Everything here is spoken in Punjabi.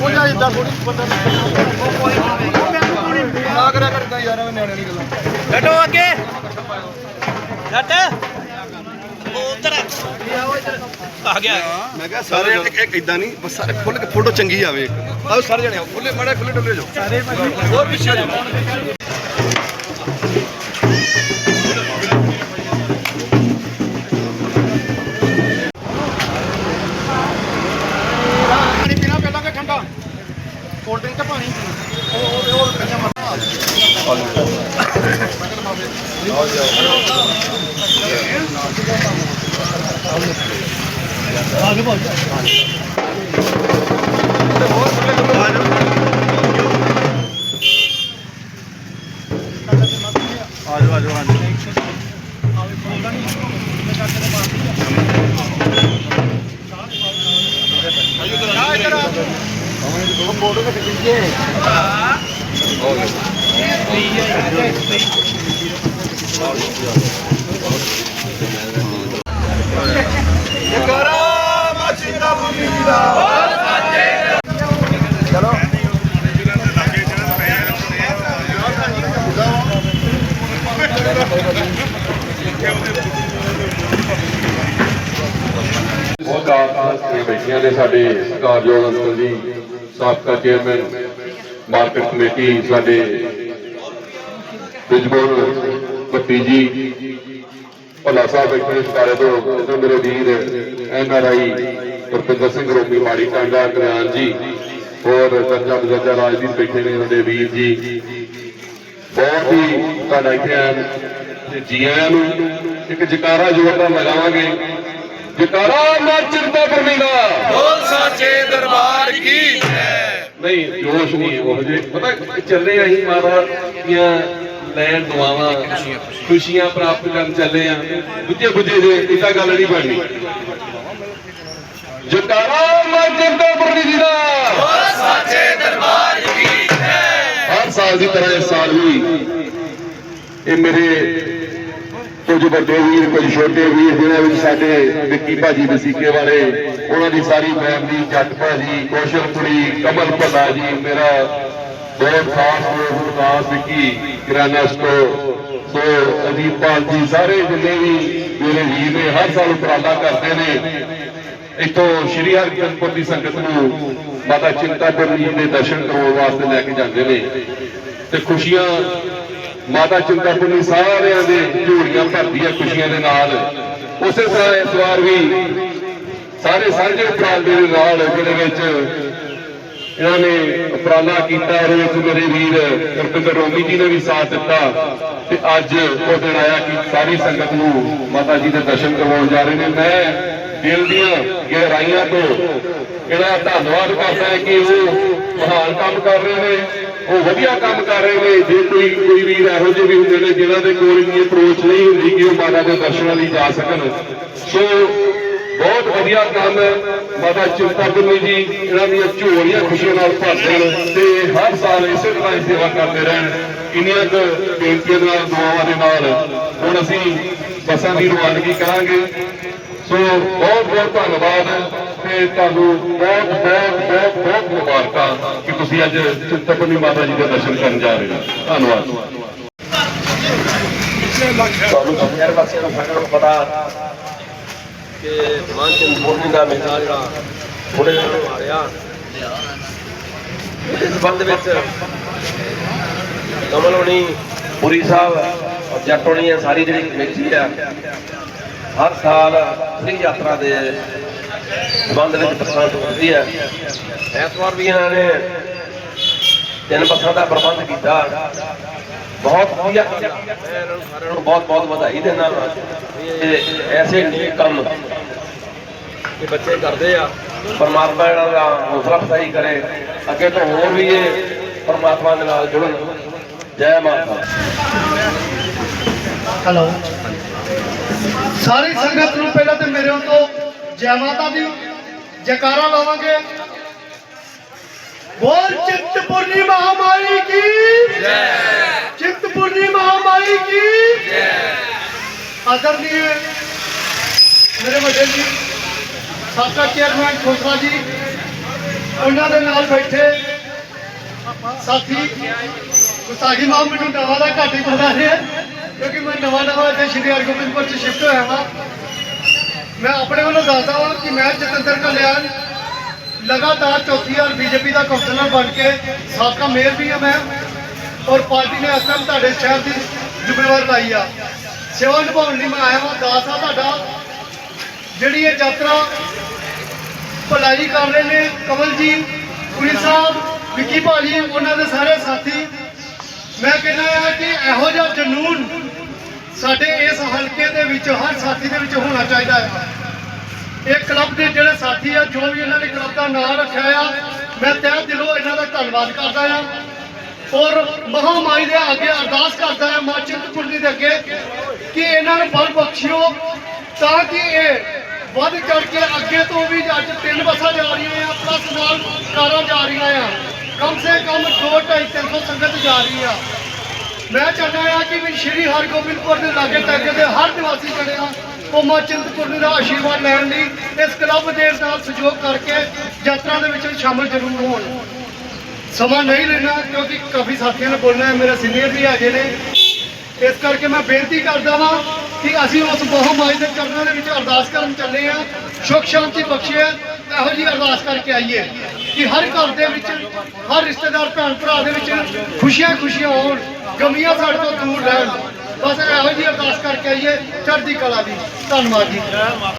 ਉਹ ਜਾ ਇੱਦਾਂ ਥੋੜੀ ਬੰਦਾ ਨਾ ਕਰਿਆ ਕਰਦਾ ਯਾਰ ਐਵੇਂ ਨਿਆਣੇ ਨਹੀਂ ਗੱਲਾਂ ਡਟੋ ਅੱਗੇ। ਡਟ ਉਧਰ। ਆ ਗਿਆ। ਮੈਂ ਕਿਹਾ ਸਾਰੇ ਇੱਕ ਇਦਾਂ ਨਹੀਂ, ਬਸ ਸਾਰੇ ਖੁੱਲ ਕੇ ਫੋਟੋ ਚੰਗੀ ਆਵੇ ਆਓ ਸਾਰੇ ਜਣੇ ਆਓ ਖੁੱਲੇ ਮੜੇ ਖੁੱਲੇ ਡੁੱਲੇ ਜਾਓ। ਸਾਰੇ ਹੋਰ ਪਿੱਛੇ ਜਾਓ। ਮਰ ਜਗਰਾ ਮਾਚੀ ਦਾ ਭੂਮੀ ਜੀ ਦਾ ਚਲੋ ਬਹੁਤ ਕਾਰਨ ਬੈਠੀਆਂ ਨੇ ਸਾਡੇ ਸਤਿਕਾਰਯੋਗ ਅੰਕਲ ਜੀ ਸਾਬਕਾ ਚੇਅਰਮੈਨ ਮਾਰਕੀਟ ਕਮੇਟੀ ਸਾਡੇ ਬਿਜਬੋਲ ਭੱਟੀ ਜੀ ਭੱਲਾ ਸਾਹਿਬ ਬੈਠੇ ਨੇ ਸਕਾਰੇ ਤੋਂ ਇੱਧਰ ਮੇਰੇ ਵੀਰ N R I Rupinder Singh Romi ਮਾੜੀ ਟਾਂਡਾ ਕਲਿਆਣ ਜੀ ਹੋਰ ਕਰਜਾ ਬਜਾ ਰਾਜਦੀਪ ਬੈਠੇ ਨੇ ਸਾਡੇ ਵੀਰ ਜੀ। ਬਹੁਤ ਹੀ ਤੁਹਾਡਾ ਇੱਥੇ ਆਉਣ ਤੇ ਜੀ ਆਇਆਂ ਨੂੰ ਇੱਕ ਜਕਾਰਾ ਜ਼ੋਰਦਾਰ ਲਗਾਵਾਂਗੇ ਜਕਾਰਾ ਮਾਂ ਚਿੰਤਾਪੁਰਨੀ ਦਾ ਬੋਲ ਸਾਚੇ ਦਰਬਾਰ ਕੀ ਨਹੀਂ ਜੋਸ਼ ਨਹੀਂ ਉਹ ਜੇ ਪਤਾ ਚੱਲੇ ਆ ਅਸੀਂ ਮਾਤਾ ਦੀਆਂ ਲੈਣ ਦੁਆਵਾਂ ਖੁਸ਼ੀਆਂ ਪ੍ਰਾਪਤ ਕਰਨ ਚੱਲੇ ਆ। ਬੁੱਝੇ ਬੁੱਝੇ ਜੇ ਇਦਾਂ ਗੱਲ ਨਹੀਂ ਬਣਨੀ। ਜਕਾਰਾ ਮਾਂ ਚਿੰਤਾਪੁਰਨੀ ਜੀ ਦਾ। ਸਾਚੇ ਦਰਬਾਰ ਕੀ ਹਰ ਸਾਲ ਦੀ ਤਰ੍ਹਾਂ ਇਸ ਸਾਲ ਵੀ ਇਹ ਮੇਰੇ ਕੁਝ ਵੱਡੇ ਵੀਰ, ਕੁਝ ਛੋਟੇ ਵੀਰ ਜਿਹਨਾਂ ਵਿੱਚ ਸਾਡੇ ਵਿੱਕੀ ਭਾਜੀ ਵਸੀਕੇ ਵਾਲੇ, ਉਹਨਾਂ ਦੀ ਸਾਰੀ ਫੈਮਿਲੀ ਜੱਟ ਭਾਜੀ ਕੌਸ਼ਲ ਪੁਰੀ ਕਮਲ ਭੱਲਾ ਜੀ, ਮੇਰਾ ਬਹੁਤ ਖਾਸ ਦੋਸਤ ਵਿਕਾਸ ਵਿੱਕੀ ਕਿਰਾਨਾ ਸੋ ਅਦੀਪਾਲ ਜੀ ਸਾਰੇ ਜਿੰਨੇ ਵੀ ਮੇਰੇ ਵੀਰ ਨੇ ਹਰ ਸਾਲ ਉਪਰਾਲਾ ਕਰਦੇ ਨੇ। ਇੱਥੋਂ ਸ਼੍ਰੀ ਹਰਿਕੰਪੁਰ ਦੀ ਸੰਗਤ ਨੂੰ ਮਾਤਾ ਚਿੰਤਾਪੁਰਨੀ ਜੀ ਦੇ ਦਰਸ਼ਨ ਕਰਾਉਣ ਵਾਸਤੇ ਲੈ ਕੇ ਜਾਂਦੇ ਨੇ। ਤੇ ਖੁਸ਼ੀਆਂ ਮਾਤਾ ਚਿੰਤਾਪੁਰਨੀ ਸਾਰਿਆਂ ਦੇ ਝੂੜੀਆਂ ਭਰਦੀਆਂ ਖੁਸ਼ੀਆਂ ਦੇ ਨਾਲ। ਉਸੇ ਤਰ੍ਹਾਂ ਇਸ ਵਾਰ ਵੀ ਸਾਰੇ ਸਾਂਝੇ ਉਪਰਾਲੇ ਦੇ ਨਾਲ ਜਿਹਦੇ ਵਿੱਚ ਇਹਨਾਂ ਨੇ ਉਪਰਾਲਾ ਕੀਤਾ ਔਰ ਮੇਰੇ ਵੀਰ ਗੁਰਪਿੰਦਰ ਰੋਮੀ ਜੀ ਨੇ ਵੀ ਸਾਥ ਦਿੱਤਾ ਤੇ ਅੱਜ ਉਹ ਦਿਨ ਆਇਆ ਕਿ ਸਾਰੀ ਸੰਗਤ ਨੂੰ ਮਾਤਾ ਜੀ ਦੇ ਦਰਸ਼ਨ ਕਰਵਾਉਣ ਜਾ ਰਹੇ ਨੇ। ਮੈਂ ਦਿਲ ਦੀਆਂ ਗਹਿਰਾਈਆਂ ਤੋਂ ਇਹਦਾ ਧੰਨਵਾਦ ਕਰਦਾ ਹਾਂ ਕਿ ਉਹ ਮਹਾਨ ਕੰਮ ਕਰ ਰਹੇ ਨੇ, ਉਹ ਵਧੀਆ ਕੰਮ ਕਰ ਰਹੇ ਨੇ। ਜੇ ਕੋਈ ਕੋਈ ਵੀਰ ਇਹੋ ਜਿਹੇ ਵੀ ਹੁੰਦੇ ਨੇ ਜਿਨ੍ਹਾਂ ਦੇ ਕੋਲ ਇੰਨੀ ਅਪਰੋਚ ਨਹੀਂ ਹੁੰਦੀ ਕਿ ਉਹ ਮਾਤਾ ਦੇ ਦਰਸ਼ਨਾਂ ਲਈ ਜਾ ਸਕਣ। ਸੋ ਬਹੁਤ ਵਧੀਆ ਕੰਮ ਹੈ। ਮਾਤਾ ਚਿੰਤਾਪੁਰਨੀ ਜੀ, ਇਹਨਾਂ ਦੀਆਂ ਝੋਲੀਆਂ ਖੁਸ਼ੀਆਂ ਨਾਲ ਭਰਦੇ ਨੇ ਤੇ ਹਰ ਸਾਲ ਇਸੇ ਤਰ੍ਹਾਂ ਹੀ ਸੇਵਾ ਕਰਦੇ ਰਹਿਣ। ਇੰਨੀਆਂ ਕੁ ਬੇਨਤੀਆਂ ਨਾਲ, ਦੁਆਵਾਂ ਦੇ ਨਾਲ ਹੁਣ ਅਸੀਂ ਬੱਸਾਂ ਦੀ ਰਵਾਨਗੀ ਕਰਾਂਗੇ। ਸੋ ਬਹੁਤ ਬਹੁਤ ਧੰਨਵਾਦ ਤੇ ਤੁਹਾਨੂੰ ਬਹੁਤ ਬਹੁਤ ਬਹੁਤ ਬਹੁਤ ਮੁਬਾਰਕਾਂ ਕਿ ਤੁਸੀਂ ਅੱਜ ਚਿੰਤਪੁਰਨੀ ਮਾਤਾ ਜੀ ਦੇ ਦਰਸ਼ਨ ਕਰਨ ਜਾ ਰਹੇ ਹੋ। ਧੰਨਵਾਦ। ਤੁਹਾਨੂੰ ਸ਼ਹਿਰ ਵਾਸੀਆਂ ਨੂੰ ਪਤਾ ਕਿ ਮਾਨ ਚੰਦ ਮੋਹਨ ਦਾ ਮੇਲਾ ਜਿਹੜਾ ਥੋੜੇ ਦਿਨ ਤੋਂ ਆ ਰਿਹਾ। ਇਸ ਸੰਬੰਧ ਵਿੱਚ ਕਮਲ ਹੋਣੀ, ਪੁਰੀ ਸਾਹਿਬ ਔਰ ਜੱਟ ਹੋਣੀ ਹੈ ਸਾਰੀ ਜਿਹੜੀ ਕਮੇਟੀ ਆ, ਹਰ ਸਾਲ ਸ੍ਰੀ ਯਾਤਰਾ ਦੇ ਸੰਬੰਧ ਵਿੱਚ ਬੱਸਾਂ ਚੁੱਕਦੀ ਹੈ ਇਸ ਵਾਰ ਵੀ ਇਹਨਾਂ ਨੇ ਤਿੰਨ ਬੱਸਾਂ ਦਾ ਪ੍ਰਬੰਧ ਕੀਤਾ। ਬਹੁਤ ਵਧੀਆ ਕੰਮ ਆ। ਮੈਂ ਇਹਨਾਂ ਨੂੰ ਸਾਰਿਆਂ ਨੂੰ ਬਹੁਤ ਬਹੁਤ ਵਧਾਈ ਦਿੰਦਾ ਹਾਂ ਇਹ ਐਸੇ ਨੇਕ ਕੰਮ ਇਹ ਬੱਚੇ ਕਰਦੇ ਆ। ਪਰਮਾਤਮਾ ਇਹਨਾਂ ਦਾ ਹੌਸਲਾ ਅਫਜ਼ਾਈ ਕਰੇ। ਅੱਗੇ ਤੋਂ ਹੋਰ ਵੀ ਇਹ ਪਰਮਾਤਮਾ ਦੇ ਨਾਲ ਜੁੜਨ। ਜੈ ਮਾਤਾ ਹੈਲੋ ਸਾਰੀ ਸੰਗਤ ਨੂੰ ਪਹਿਲਾਂ ਤੇ ਮੇਰੇ ਵੱਲੋਂ ਜੈ ਮਾਤਾ ਦੀ ਜੈਕਾਰਾ ਲਾਵਾਂਗੇ। ਬੋਲ ਚਿੰਤਪੁਰਨੀ ਮਹਾਮਾਈ ਕੀ? ਜੈ। ਚਿੰਤਪੁਰਨੀ ਮੇਰੇ ਵੱਡੇ ਜੀ, ਸਾਬਕਾ ਚੇਅਰਮੈਨ ਖੋਸਲਾ ਜੀ, ਉਹਨਾਂ ਦੇ ਨਾਲ ਬੈਠੇ ਸਾਥੀ ਗੁਸਾਗੀ ਮਾਂ ਮੈਨੂੰ ਨਵਾਂ ਦਾ ਘੱਟ ਹੀ ਪਤਾ ਰਿਹਾ ਕਿਉਂਕਿ ਮੈਂ ਨਵਾਂ ਨਵਾਂ ਇੱਥੇ ਸ਼੍ਰੀ ਹਰਗੋਬਿੰਦਪੁਰ ਚ ਸ਼ਿਫਟ ਹੋਇਆ ਹਾਂ ਮੈਂ ਆਪਣੇ ਵੱਲੋਂ ਦੱਸਦਾ ਹਾਂ ਕਿ ਮੈਂ ਜਤਿੰਦਰ ਕਲਿਆਣ ਲਗਾਤਾਰ ਚੌਥੀ ਵਾਰ ਬੀਜੇਪੀ ਦਾ ਕੌਂਸਲਰ ਬਣ ਕੇ ਸਾਬਕਾ ਮੇਅਰ ਵੀ ਹਾਂ ਮੈਂ, ਔਰ ਪਾਰਟੀ ਨੇ ਅਸਮ ਤੁਹਾਡੇ ਸ਼ਹਿਰ ਦੀ ਜ਼ਿੰਮੇਵਾਰੀ ਲਾਈ ਆ। ਸੇਵਾ ਨਿਭਾਉਣ ਲਈ ਮੈਂ ਆਇਆ ਹਾਂ ਦਾਸ ਆ ਤੁਹਾਡਾ। ਜਿਹੜੀ ਇਹ ਯਾਤਰਾ ਭਲਾਈ ਕਰ ਰਹੇ ਨੇ ਕਮਲ ਜੀ ਪੁਰੀ ਸਾਹਿਬ, ਵਿੱਕੀ ਭਾਜੀ ਉਹਨਾਂ ਦੇ ਸਾਰੇ ਸਾਥੀ, ਮੈਂ ਕਹਿੰਦਾ ਆ ਕਿ ਇਹੋ ਜਿਹਾ ਜਨੂਨ ਸਾਡੇ ਇਸ ਹਲਕੇ ਦੇ ਵਿੱਚ, ਹਰ ਸਾਥੀ ਦੇ ਵਿੱਚ ਹੋਣਾ ਚਾਹੀਦਾ ਹੈ। ਇਹ ਕਲੱਬ ਦੇ ਜਿਹੜੇ ਸਾਥੀ ਆ, ਜੋ ਵੀ ਇਹਨਾਂ ਨੇ ਕਲੱਬ ਦਾ ਨਾਮ ਰੱਖਿਆ ਆ, ਮੈਂ ਤਹਿ ਦਿਲੋਂ ਇਹਨਾਂ ਦਾ ਧੰਨਵਾਦ ਕਰਦਾ ਆ। ਔਰ ਮਹਾਮਾਈ ਦੇ ਅੱਗੇ ਅਰਦਾਸ ਕਰਦਾ ਆ ਮਾਂ ਚਿੰਤਪੁਰਨੀ ਦੇ ਅੱਗੇ ਕਿ ਇਹਨਾਂ ਨੂੰ ਬਲ ਬਖਸ਼ਿਓ ਤਾਂ ਕਿ ਇਹ ਵੱਧ ਕਰਕੇ ਅੱਗੇ ਤੋਂ ਵੀ ਅੱਜ ਤਿੰਨ ਬੱਸਾਂ ਜਾ ਰਹੀਆਂ ਆ ਪਲੱਸ ਨਾਲ ਕਾਰਾਂ ਜਾ ਰਹੀਆਂ ਆ। ਕਮ ਸੇ ਕਮ 2 2.5 300 ਸੰਗਤ ਜਾ ਰਹੀ ਆ। ਮੈਂ ਚਾਹੁੰਦਾ ਹਾਂ ਕਿ ਵੀ ਸ਼੍ਰੀ ਹਰਗੋਬਿੰਦਪੁਰ ਦੇ ਲਾਗੇ ਤਾਗੇ ਦੇ ਹਰ ਨਿਵਾਸੀ ਜਿਹੜੇ ਆ, ਉਹ ਮਾਂ ਚਿੰਤਪੁਰਨੀ ਦਾ ਆਸ਼ੀਰਵਾਦ ਲੈਣ ਲਈ ਇਸ ਕਲੱਬ ਦੇ ਨਾਲ ਸਹਿਯੋਗ ਕਰਕੇ ਯਾਤਰਾ ਦੇ ਵਿੱਚ ਸ਼ਾਮਲ ਜ਼ਰੂਰ ਹੋਣ। ਸਮਾਂ ਨਹੀਂ ਲੈਣਾ ਕਿਉਂਕਿ ਕਾਫੀ ਸਾਥੀਆਂ ਨੇ ਬੋਲਣਾ ਹੈ, ਮੇਰੇ ਸੀਨੀਅਰ ਵੀ ਹੈਗੇ ਨੇ। ਇਸ ਕਰਕੇ ਮੈਂ ਬੇਨਤੀ ਕਰਦਾ ਵਾਂ ਕਿ ਅਸੀਂ ਉਸ ਮਹਾਮਾਈ ਦੇ ਚਰਨਾਂ ਦੇ ਵਿੱਚ ਅਰਦਾਸ ਕਰਨ ਚੱਲੇ ਆ ਸੁਖ, ਸ਼ਾਂਤੀ ਬਖਸ਼ੇ, ਇਹੋ ਜੀ ਅਰਦਾਸ ਕਰਕੇ ਆਈਏ ਕਿ ਹਰ ਘਰ ਦੇ ਵਿੱਚ, ਹਰ ਰਿਸ਼ਤੇਦਾਰ, ਭੈਣ ਭਰਾ ਦੇ ਵਿੱਚ ਖੁਸ਼ੀਆਂ ਖੁਸ਼ੀਆਂ ਹੋਣ, ਗਮੀਆਂ ਸਾਡੇ ਤੋਂ ਦੂਰ ਰਹਿਣ। ਬਸ ਇਹੋ ਜੀ ਅਰਦਾਸ ਕਰਕੇ ਆਈਏ ਚੜ੍ਹਦੀ ਕਲਾ ਦੀ। ਧੰਨਵਾਦ ਜੀ।